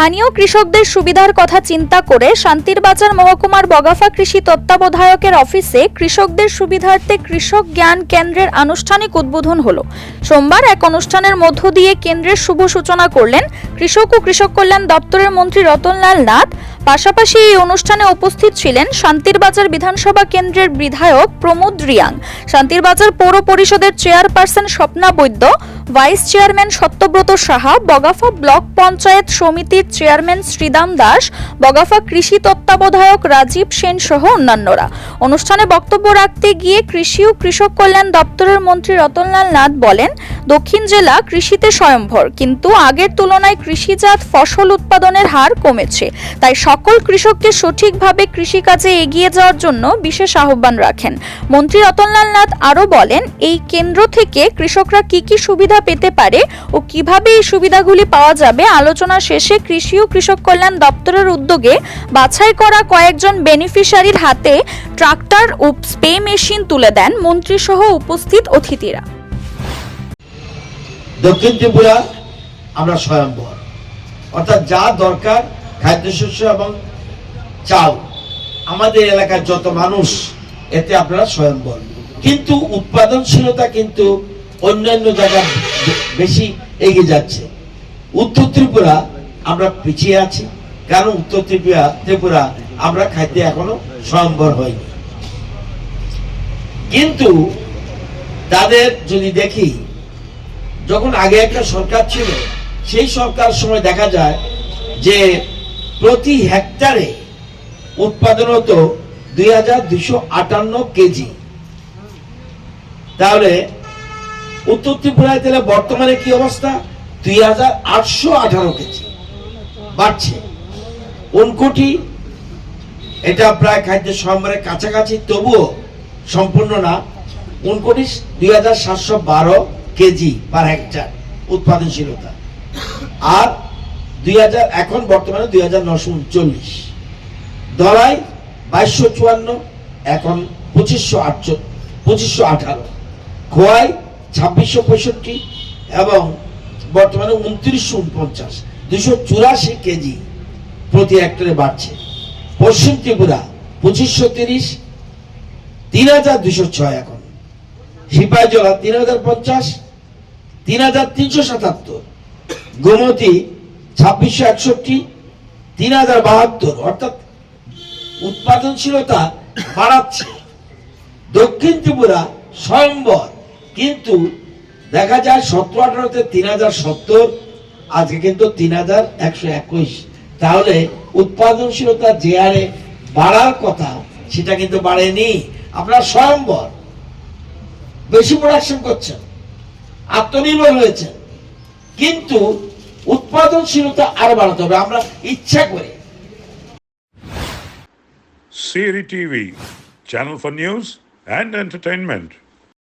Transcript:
স্থানীয় কৃষকদের সুবিধার কথা চিন্তা করে শান্তির বাজার মহকুমার বগাফা কৃষি তত্ত্বাবধায়কের অফিসে কৃষকদের সুবিধার্থে কৃষক জ্ঞান কেন্দ্রের আনুষ্ঠানিক উদ্বোধন হলো। সোমবার এক অনুষ্ঠানের মধ্য দিয়ে কেন্দ্রের শুভ সূচনা করলেন কৃষক ও কৃষক কল্যাণ দপ্তরের মন্ত্রী রতনলাল নাথ। পাশাপাশি এই অনুষ্ঠানে উপস্থিত ছিলেন শান্তিরবাজার বিধানসভা কেন্দ্রের বিধায়ক প্রমোদ রিয়াং, শান্তিরবাজার পৌর পরিষদের chairperson Swapna Baidya, vice chairman Satyabrata Saha, Bagafa block panchayat সমিতির চেয়ারম্যান শ্রীদাম দাস, বগাফা কৃষি তত্ত্বাবধায়ক রাজীব সেন সহ অন্যান্যরা। অনুষ্ঠানে বক্তব্য রাখতে গিয়ে কৃষি ও কৃষক কল্যাণ দপ্তরের মন্ত্রী রতনলাল নাথ বলেন, দক্ষিণ জেলা কৃষিতে স্বয়ংভর, কিন্তু আগের তুলনায় কৃষিজাত ফসল উৎপাদনের হার কমেছে। তাই সকল কৃষককে সঠিকভাবে কৃষিকাজে এগিয়ে যাওয়ার জন্য বিশেষ আহ্বান রাখেন। মন্ত্রী রতনলাল নাথ আরও বলেন, এই কেন্দ্র থেকে কৃষকরা কি কি সুবিধা পেতে পারে ও কীভাবে এই সুবিধাগুলি পাওয়া যাবে আলোচনা শেষে কৃষি ও কৃষক কল্যাণ দপ্তরের উদ্যোগে বাছাই করা কয়েকজন বেনিফিশিয়ারির হাতে ট্রাক্টর ও স্প্রে মেশিন তুলে দেন মন্ত্রী সহ উপস্থিত অতিথিরা। দক্ষিণ ত্রিপুরা আমরা স্বয়ম্বর অর্থাৎ যা দরকার খাদ্যশস্য এবং চাল। আমাদের এলাকার যত মানুষ, এতে আপনারা স্বয়ম্বর কিন্তু উৎপাদনশীলতা কিন্তু অন্যান্য জায়গায় বে- বেশি এগিয়ে যাচ্ছে। উত্তর ত্রিপুরা আমরা পিছিয়ে আছি কারণ উত্তর ত্রিপুরা ত্রিপুরা আমরা খাদ্যে এখনও স্বয়ম্বর হয়নি। কিন্তু তাদের যদি দেখি, যখন আগে একটা সরকার ছিল, সেই সরকার সময় দেখা যায় যে প্রতি হেক্টরে উৎপাদন হতো দুই কেজি। তাহলে উত্তর ত্রিপুরায় তাহলে বর্তমানে কি অবস্থা? দুই হাজার আটশো আঠারো কেজি। বাড়ছে। উনকোটি এটা প্রায় খাদ্য সম্ভারের কাছাকাছি, তবুও সম্পূর্ণ না। উনকোটি দুই হাজার সাতশো বারো কেজি পার হেক্টর উৎপাদনশীলতা। আর এখন বর্তমানে দুই হাজার নশো উনচল্লিশ। দলাই বাইশশো চুয়ান্ন, এখন পঁচিশশো আটশো পঁচিশশো আঠারো। খোয়াই ছাব্বিশশো পঁয়ষট্টি এবং বর্তমানে উনত্রিশশো উনপঞ্চাশ। দুশো চুরাশি কেজি প্রতি হেক্টরে বাড়ছে। পশ্চিম ত্রিপুরা পঁচিশশো তিরিশ, তিন হাজার দুশো ছয় এখন। সিপাহীজলা তিন হাজার পঞ্চাশ, তিন হাজার তিনশো সাতাত্তর। গোমতী ছাব্বিশশো একষট্টি, তিন হাজার বাহাত্তর, অর্থাৎ উৎপাদনশীলতা বাড়াচ্ছে। দক্ষিণ ত্রিপুরা স্বয়ম্বর, কিন্তু দেখা যায় সতেরো আঠারোতে তিন হাজার সত্তর, আজকে কিন্তু তিন হাজার একশো একুশ। তাহলে উৎপাদনশীলতা যে হারে বাড়ার কথা, সেটা কিন্তু বাড়েনি। আপনারা স্বয়ম্বর, বেশি প্রোডাকশন করছেন, আত্মনির্ভর হয়েছেন। কিন্তু উৎপাদনশীলতা আরও বাড়াতে হবে আমরা ইচ্ছা করি। Siri TV channel for news and entertainment